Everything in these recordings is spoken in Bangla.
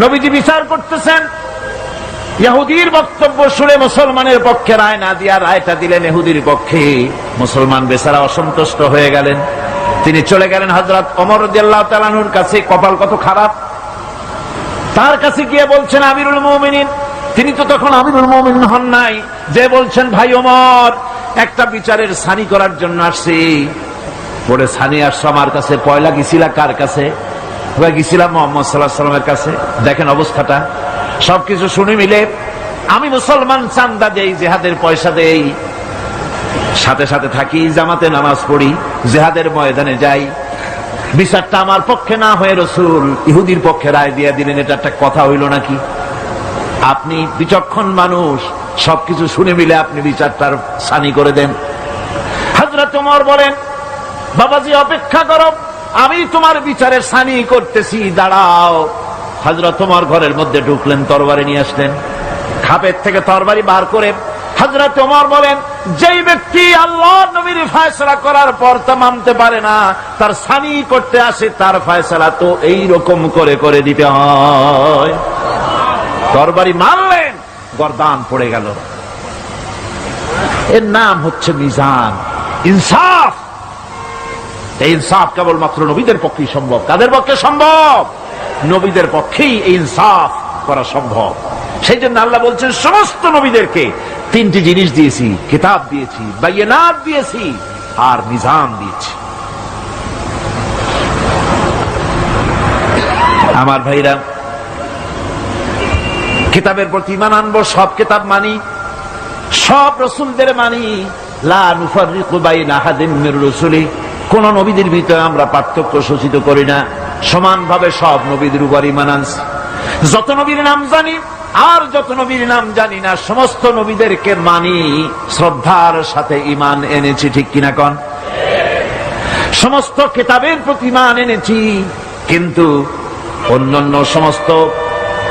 নবীজি বিচার করতেছেন। ইহুদির বক্তব্য শুনে মুসলমানের পক্ষে রায় না দিয়া রায়টা দিলেন এহুদির পক্ষে। মুসলমান বেচারা অসন্তুষ্ট হয়ে গেলেন। তিনি চলে গেলেন হজরত অমর তালানুর কাছে। কপাল কত খারাপ। তার কাছে গিয়ে বলছেন, আমিরুল মমিনিন। তিনি তো তখন আমিরুল মমিন হন নাই। যে বলছেন, ভাই অমর একটা বিচারের সানি করার জন্য আসছি। পরে সানি আসছো, আমার কাছে পয়লা গেছিলা কার কাছে? ওই গেছিলাম মোহাম্মদ সাল্লাহ সাল্লামের কাছে। দেখেন অবস্থাটা। সবকিছু শুনে মিলে আমি মুসলমান চান্দা দেই, জেহাদের পয়সা দেই। সাথে সাথে থাকি, জামাতে নামাজ পড়ি, জেহাদের ময়দানে যাই। বিচারটা আমার পক্ষে না হয়ে রসুল, ইহুদির পক্ষে রায় দিয়ে দিলেন, এটা একটা কথা হইল নাকি? আপনি বিচক্ষণ মানুষ, সবকিছু শুনে মিলে আপনি বিচারটার সানি করে দেন। হাজরা তোমার বলেন, বাবাজি অপেক্ষা করো। আমি তোমার বিচারে সানি করতেছি, দাঁড়াও। হাজরা তোমার ঘরের মধ্যে ঢুকলেন, তরবারি নিয়ে আসলেন। খাপের থেকে তরবারি বার করে হাজরা তোমার বলেন, যেই ব্যক্তি আল্লাহ নবীর ফায়সলা করার পর তা মানতে পারে না, তার সানি করতে আসে, তার ফায়সলা তো এই রকম করে করে দিতে হয়। তরবারি মারলেন, গরদান পড়ে গেল। এর নাম হচ্ছে মিজান। ইনসাফ এই ইনসাফ কেবলমাত্র নবীদের পক্ষেই সম্ভব। কাদের পক্ষে সম্ভব? নবীদের পক্ষেই এই ইনসাফ করা সম্ভব। সেই জন্য আল্লাহ বলছেন, সমস্ত নবীদেরকে তিনটি জিনিস দিয়েছি, কিতাব দিয়েছি বাইনাত দিয়েছি আর নিজাম দিয়েছি। আমার ভাইরা, কিতাবের প্রতি ইমান আনব, সব কিতাব মানি, সব রসুলদের মানি। লা নুফাররিকু বাইনা আহাদিন মির রসুলি। কোন নবীদের ভিতরে আমরা পার্থক্য সূচিত করি না। সমানভাবে সব নবীদের উপর ইমান আনছি। যত নবীর নাম জানি, আর যত নবীর নাম জানি না, সমস্ত নবীদেরকে মানি, শ্রদ্ধার সাথে ইমান এনেছি, ঠিক কিনা কন? সমস্ত কিতাবের প্রতি ইমান এনেছি, কিন্তু অন্যান্য সমস্ত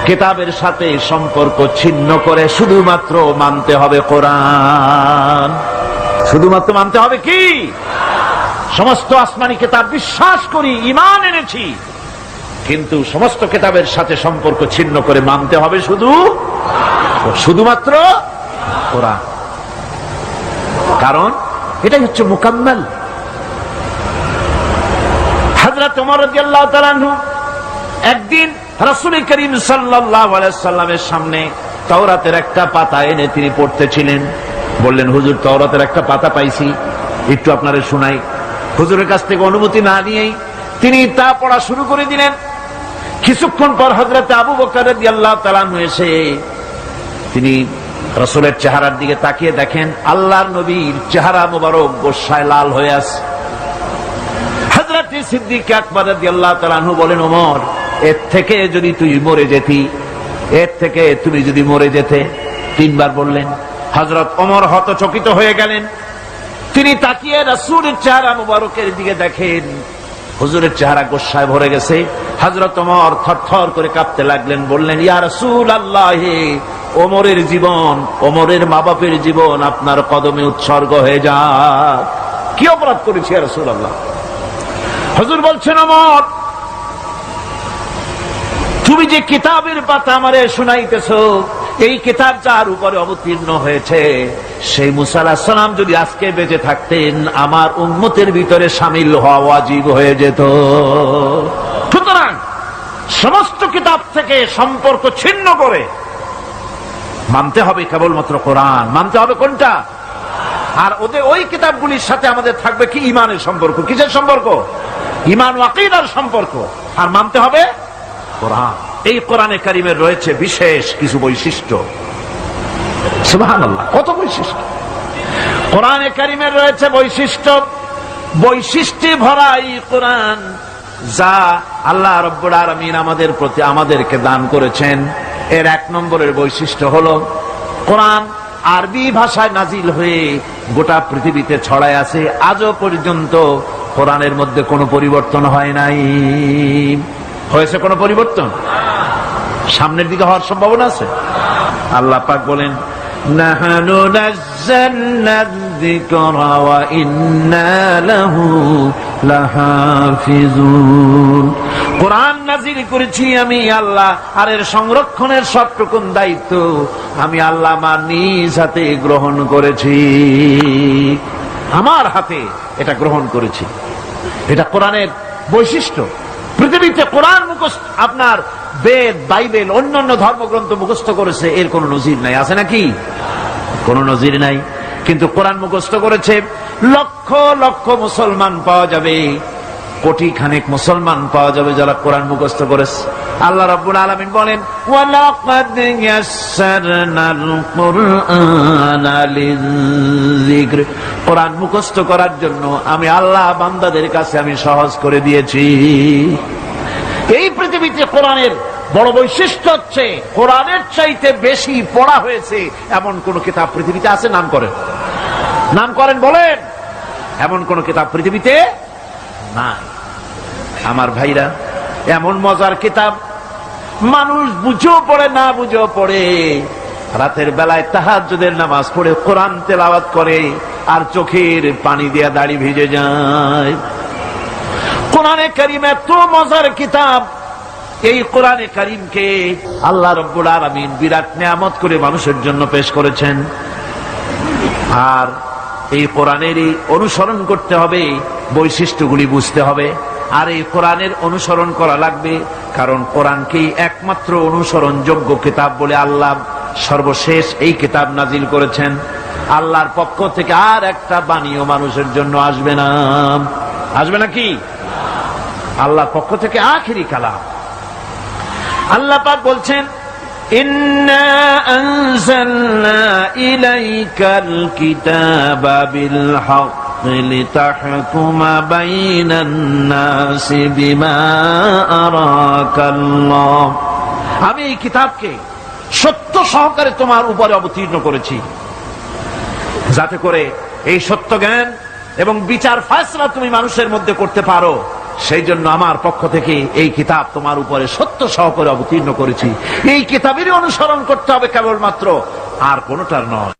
কেতাবের সাথে সম্পর্ক ছিন্ন করে শুধুমাত্র মানতে হবে কোরআন। শুধুমাত্র মানতে হবে কি? সমস্ত আসমানি কেতাব বিশ্বাস করি ইমান এনেছি। কিন্তু সমস্ত কেতাবের সাথে সম্পর্ক ছিন্ন করে মানতে হবে শুধু শুধুমাত্র কোরআন। কারণ এটাই হচ্ছে মোকাম্মেল। হাজরত একদিন রাসূল করিম সাল্লামের সামনে তাওরাতের একটা পাতা এনে তিনি পড়তেছিলেন। বললেন, হুজুর, তাওরাতের একটা পাতা পাইছি। একটু আপনারে শোনাই। হুজুরের কাছ থেকে অনুমতি না নিয়েই তিনি তা পড়া শুরু করে দিলেন। কিছুক্ষণ পর হজরত আবু বকর আনহু এসে তিনি রসুলের চেহারার দিকে তাকিয়ে দেখেন, আল্লাহর নবীর চেহারা মোবারক গোসায় লাল হয়ে আছে। হজরত সিদ্দিক আকবর আল্লাহ বলেন, ওমর, এর থেকে যদি তুই মরে যেতি, এর থেকে তুমি যদি মরে যেতে, তিনবার বললেন। হজরত ওমর হতচকিত হয়ে গেলেন। তিনি তাকিয়ে রসুলের চেহারা মুবারকের দিকে দেখেন। হুজুরের চেহারা গোসায় ভরে গেছে। হজরত ওমর থর করে কাঁপতে লাগলেন, বললেন, ইয়া রসুল আল্লাহ ওমরের জীবন, ওমরের মা বাপের জীবন আপনার কদমে উৎসর্গ হয়ে যাক। কি অপরাধ করেছি রসুল আল্লাহ হজুর বলছেন অমর তুমি যে কিতাবের পাতা আমারে শুনাইতেছ, এই কিতাব যার উপরে অবতীর্ণ হয়েছে। সেই মুসালাম যদি আজকে বেঁচে থাকতেন, আমার উন্মতের ভিতরে সামিল হওয়া ওয়াজিব হয়ে যেত। সুতরাং সমস্ত কিতাব থেকে সম্পর্ক ছিন্ন করে মানতে হবে কেবলমাত্র কোরআন। মানতে হবে কোনটা? আর ওদের ওই কিতাবগুলির সাথে আমাদের থাকবে কি? ইমানের সম্পর্ক। কিসের সম্পর্ক? ইমান ওয়াকিদার সম্পর্ক। আর মানতে হবে কোরআন। এই কোরআনে কারিমের রয়েছে বিশেষ কিছু বৈশিষ্ট্য। কত বৈশিষ্ট্য? কোরআনে কারিমের রয়েছে বৈশিষ্ট্য, বৈশিষ্ট্যে ভরা এই কোরআন যা আল্লাহ রব্বুল আমাদের প্রতি, আমাদেরকে দান করেছেন। এর এক নম্বরের বৈশিষ্ট্য হল, কোরআন আরবি ভাষায় নাজিল হয়ে গোটা পৃথিবীতে ছড়ায় আছে। আজও পর্যন্ত কোরআনের মধ্যে কোনো পরিবর্তন হয় নাই। হয়েছে কোনো পরিবর্তন? সামনের দিকে হওয়ার সম্ভাবনা আছে? আল্লাহ পাক বলেন নাজ্জালনা যিকরা ওয়া ইন্না লাহু লাহাফিজুন। কোরআন নাজিল করেছি আমি আল্লাহ, আর এর সংরক্ষণের সবটুকুন দায়িত্ব আমি আল্লাহ আমার নিজ হাতে গ্রহণ করেছি। আমার হাতে এটা গ্রহণ করেছি। এটা কোরআনের বৈশিষ্ট্য। পৃথিবীতে কোরআন মুখস্থ আপনার বেদ, বাইবেল, অন্যান্য ধর্মগ্রন্থ মুখস্থ করেছে, এর কোন নজির নাই। আছে নাকি? কোন নজির নাই। কিন্তু কোরআন মুখস্থ করেছে, লক্ষ লক্ষ মুসলমান পাওয়া যাবে, কোটি খানেক মুসলমান পাওয়া যাবে যারা কোরআন মুখস্থ করেছে। আল্লাহ রাব্বুল আলামিন বলেন, ওয়ালাকাদ ইয়াসসারনাল কুরআনা লিযিকর কোরআন মুখস্থ করার জন্য আমি আল্লাহ বান্দাদের কাছে আমি সহজ করে দিয়েছি। পৃথিবীতে কোরআনের বড় বৈশিষ্ট্য হচ্ছে, কোরআনের চাইতে বেশি পড়া হয়েছে, এমন কোন কিতাব পৃথিবীতে আছে? নাম করেন। নাম করেন, বলেন। এমন কোন কিতাব পৃথিবীতে নাই। আমার ভাইরা, এমন মজার কিতাব মানুষ বুঝেও পড়ে, না বুঝেও পড়ে। রাতের বেলায় তাহাজ্জুদের নামাজ পড়ে, কোরআন তেলাওয়াত করে, আর চোখের পানি দিয়া দাড়ি ভিজে যায়। কোরআনে করিম এত মজার কিতাব এই কোরআনে করিমকে আল্লাহ রব্বুল আলমিন বিরাট নিয়ামত করে মানুষের জন্য পেশ করেছেন। আর এই কোরআনেরই অনুসরণ করতে হবে, বৈশিষ্ট্যগুলি বুঝতে হবে। আর এই কোরআনের অনুসরণ করা লাগবে, কারণ কোরআনকেই একমাত্র অনুসরণযোগ্য কিতাব বলে আল্লাহ সর্বশেষ এই কিতাব নাজিল করেছেন। আল্লাহর পক্ষ থেকে আর একটা বাণীও মানুষের জন্য আসবে না। আসবে নাকি? আল্লাহর পক্ষ থেকে আখিরি কালাম। আল্লাহ পাক বলছেন আমি এই কিতাবকে সত্য সহকারে তোমার উপরে অবতীর্ণ করেছি। যাতে করে এই সত্য জ্ঞান এবং বিচার ফায়সলা তুমি মানুষের মধ্যে করতে পারো। সেই জন্য আমার পক্ষ থেকে এই কিতাব তোমার উপরে সত্য সহকারে অবতীর্ণ করেছি। এই কিতাবেরই অনুসরণ করতে হবে কেবলমাত্র, আর কোনটার নয়।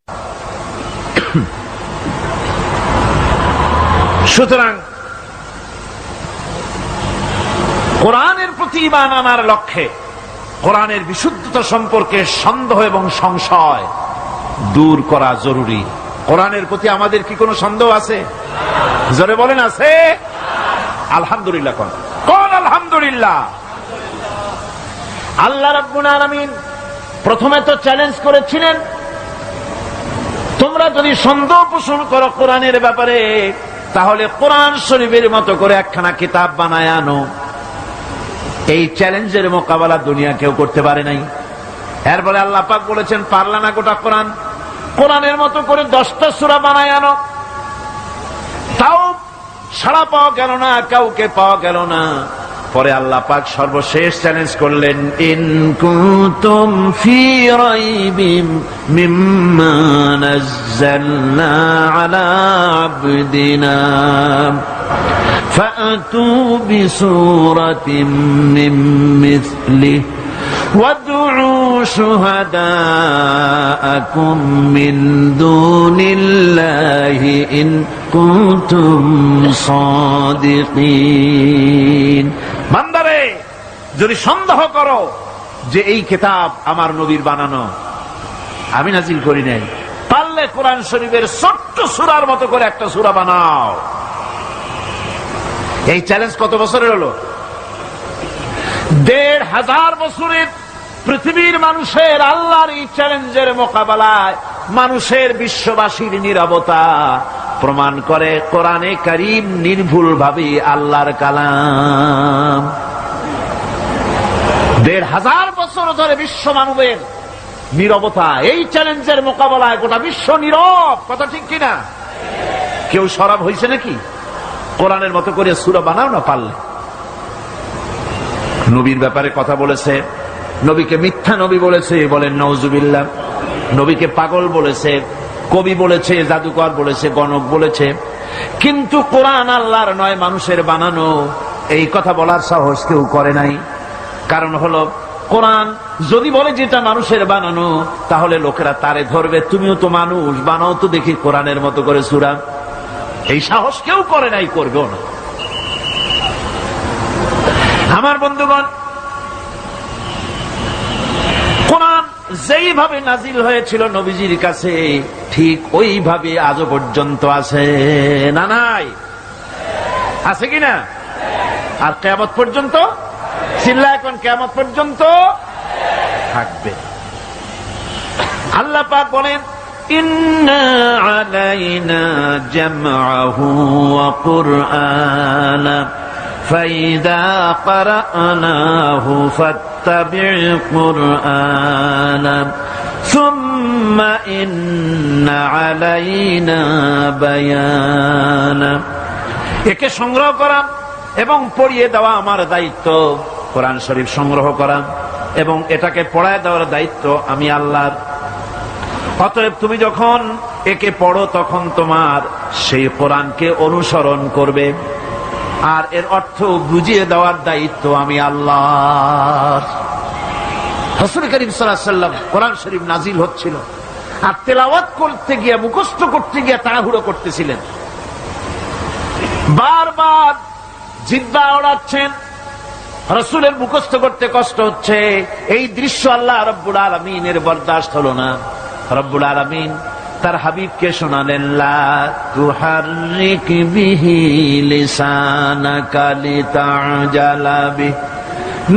সুতরাং, কোরআনের প্রতি ইমান আনার লক্ষ্যে কোরআনের বিশুদ্ধতা সম্পর্কে সন্দেহ এবং সংশয় দূর করা জরুরি। কোরআনের প্রতি আমাদের কি কোনো সন্দেহ আছে? জোরে বলেন, আছে? আলহামদুলিল্লাহ কোন? কোন আলহামদুলিল্লাহ? আল্লাহ রাব্বুল আলামিন প্রথমে তো চ্যালেঞ্জ করেছিলেন। তোমরা যদি সন্দেহ পোষণ করো কোরআনের ব্যাপারে, তাহলে কোরআন শরীফের মতো করে একখানা কিতাব বানায় আনো। এই চ্যালেঞ্জের মোকাবেলা দুনিয়া কেউ করতে পারে নাই। এরপরে আল্লাহ পাক বলেছেন, পারলা না গোটা কোরআন। কোরআনের মতো করে দশটা সুরা বানায় আনো। সাড়া পাওয়া গেল না কাউকে পাওয়া গেল না পরে আল্লাহ পাক সর্বশেষ চ্যালেঞ্জ করলেন ইন কুতুম ফি রাইবিম মিম্মা নাযালনা আলা আবদিনা فأتوا بسورة من مثله وادعوا شهداءكم من دون الله إن كنتم صادقين বান্দারে যদি সন্দেহ করো যে এই কিতাব আমার নবীর বানানো আমি নাজিল করি নাই পারলে কোরআন শরীফের ছোট্ট সুরার মতো করে একটা সুরা বানাও এই চ্যালেঞ্জ কত বছরের হলো দেড় হাজার বছরের পৃথিবীর মানুষের আল্লাহর এই চ্যালেঞ্জের মোকাবেলায় মানুষের বিশ্ববাসীর নিরবতা প্রমাণ করে কোরআনে করিম নির্ভুল ভাবে আল্লাহর কালাম। দেড় হাজার বছর ধরে বিশ্ব মানবের নিরবতা, এই চ্যালেঞ্জের মোকাবেলায় গোটা বিশ্ব নীরব। কথা ঠিক কিনা? কেউ সরব হয়েছে নাকি? কোরআনের মতো করে সুরা বানাও না পারলে। নবীর ব্যাপারে কথা বলেছে নবীকে মিথ্যা নবী বলেছে বলেন নওজুবিল্লাহ নবীকে পাগল বলেছে, কবি বলেছে, জাদুকর বলেছে, গণক বলেছে। কিন্তু কোরআন আল্লাহর নয়, মানুষের বানানো। এই কথা বলার সাহস কেউ করে নাই। কারণ হলো, কোরআন যদি বলে যেটা মানুষের বানানো, তাহলে লোকেরা তারে ধরবে। তুমিও তো মানুষ, বানাও তো দেখি কোরআনের মতো করে সুরা। এই সাহস কেউ করে নাই, করবেও না। আমার বন্ধুগণ কোরআন যেইভাবে নাজিল হয়েছিল নবীজির কাছে, ঠিক ওইভাবে আজও পর্যন্ত আছে। না নাই? আছে কি না? আর কেমত পর্যন্ত? চিল্লা এখন কেমত পর্যন্ত? থাকবে। আল্লাহ পাক বলেন, ইন্না আলাইনা জামআহু ওয়া কুরআনা। فإذا قرأناه فاتبع قرآنا ثم إن علينا بيانا একে সংগ্রহ করা এবং পড়িয়ে দেওয়া আমার দায়িত্ব কোরআন শরীফ সংগ্রহ করা এবং এটাকে পড়ায় দেওয়ার দায়িত্ব আমি আল্লাহর অতএব তুমি যখন একে পড়ো তখন তোমার সেই কোরআনকে অনুসরণ করবে আর এর অর্থ বুঝিয়ে দেওয়ার দায়িত্ব আমি আল্লাহ হসুল করিম সাল্লাম কোরআন শরীফ নাজিল হচ্ছিল। আর তেলাওয়াত করতে গিয়ে, মুখস্থ করতে গিয়ে তাড়াহুড়ো করতেছিলেন। বারবার জিদ্দা ওড়াচ্ছেন। রসুলের মুখস্থ করতে কষ্ট হচ্ছে। এই দৃশ্য আল্লাহ রব্বুল আলমিনের বরদাস্ত হলো না। রব্বুল আলমিন তার হাবিবকে শোনালেন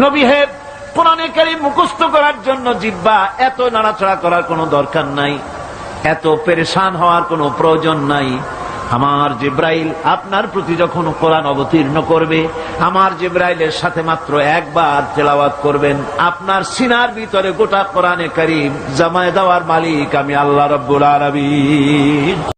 নবী হে, কোরআনে কারীম মুখস্থ করার জন্য জিব্বা এত নাড়াচড়া করার কোনো দরকার নাই, এত পেরেশান হওয়ার কোনো প্রয়োজন নাই। আমার জিব্রাইল আপনার প্রতি যখন কোরআন অবতীর্ণ করবে, আমার জিব্রাইলের সাথে মাত্র একবার তেলাওয়াত করবেন। আপনার সিনার ভিতরে গোটা কোরআনে করিম জামায় দেওয়ার মালিক আমি আল্লাহ রব্বুল আলমী